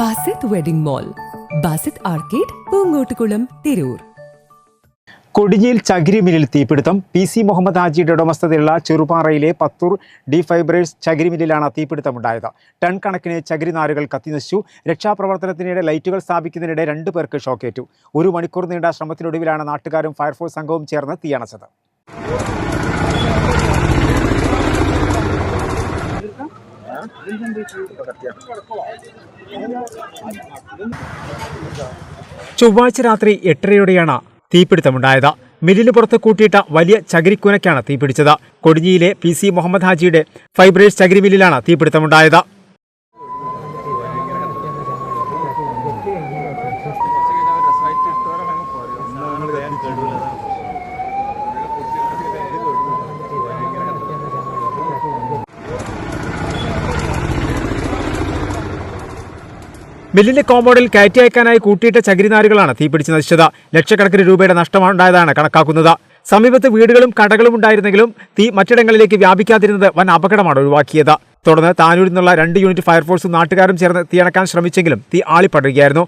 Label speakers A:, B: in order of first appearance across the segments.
A: Basith wedding mall Basith arcade Poongottukulam Tirur.
B: കൊടിഞ്ഞിയിൽ ചകിരി മില്ലിൽ തീപിടുത്തം. പി സി മുഹമ്മദ് ഹാജിയുടെ ഉടമസ്ഥതയിലുള്ള ചെറുപാറയിലെ പത്തൂർ ഡി ഫൈബ്രേഴ്സ് ചകിരി മില്ലിലാണ് തീപിടുത്തമുണ്ടായത്. ടൺ കണക്കിന് ചകിരി നാരുകൾ കത്തിനശിച്ചു. രക്ഷാപ്രവർത്തനത്തിനിടെ ലൈറ്റുകൾ സ്ഥാപിക്കുന്നതിനിടെ രണ്ടു പേർക്ക് ഷോക്കേറ്റു. ഒരു മണിക്കൂർ നീണ്ട ശ്രമത്തിനൊടുവിലാണ് നാട്ടുകാരും ഫയർഫോഴ്സ് സംഘവും ചേർന്ന് തീയണച്ചത്. ചൊവ്വാഴ്ച രാത്രി എട്ടരയോടെയാണ് തീപിടുത്തമുണ്ടായത്. മില്ലിന് പുറത്ത് കൂട്ടിയിട്ട വലിയ ചകിരിക്കൂനയ്ക്കാണ് തീപിടിച്ചത്. കൊടിഞ്ഞിയിലെ പി സി മുഹമ്മദ് ഹാജിയുടെ ഫൈബ്രേഴ്സ് ചകിരി മില്ലിലാണ് തീപിടുത്തമുണ്ടായത്. മില്ലിന്റെ കോമ്പൗണ്ടിൽ കയറ്റി അയക്കാനായി കൂട്ടിയിട്ട ചകിരിനാരുകളാണ് തീപിടിച്ച് നശിച്ചത്. ലക്ഷക്കണക്കിന് രൂപയുടെ നഷ്ടമുണ്ടായതാണ് കണക്കാക്കുന്നത്. സമീപത്ത് വീടുകളും കടകളും ഉണ്ടായിരുന്നെങ്കിലും തീ മറ്റിടങ്ങളിലേക്ക് വ്യാപിക്കാതിരുന്നത് വൻ അപകടമാണ് ഒഴിവാക്കിയത്. തുടർന്ന് താനൂരിൽ നിന്നുള്ള രണ്ട് യൂണിറ്റ് ഫയർഫോഴ്സും നാട്ടുകാരും ചേർന്ന് തീയണക്കാൻ ശ്രമിച്ചെങ്കിലും തീ ആളിപ്പടരുകയായിരുന്നു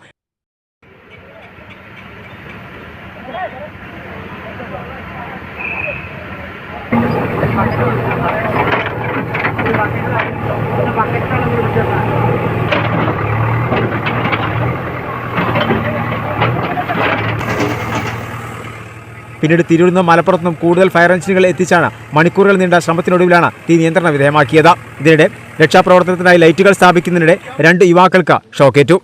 B: പിന്നീട് തിരൂരിൽ നിന്നും കൂടുതൽ ഫയർ എഞ്ചിനുകൾ എത്തിച്ചാണ് മണിക്കൂറുകൾ നീണ്ട ശ്രമത്തിനൊടുവിലാണ് തീ നിയന്ത്രണ വിധേയമാക്കിയത്. ഇതിനിടെ രക്ഷാപ്രവർത്തനത്തിനായി ലൈറ്റുകൾ സ്ഥാപിക്കുന്നതിനിടെ രണ്ട് യുവാക്കൾക്ക് ഷോക്കേറ്റു.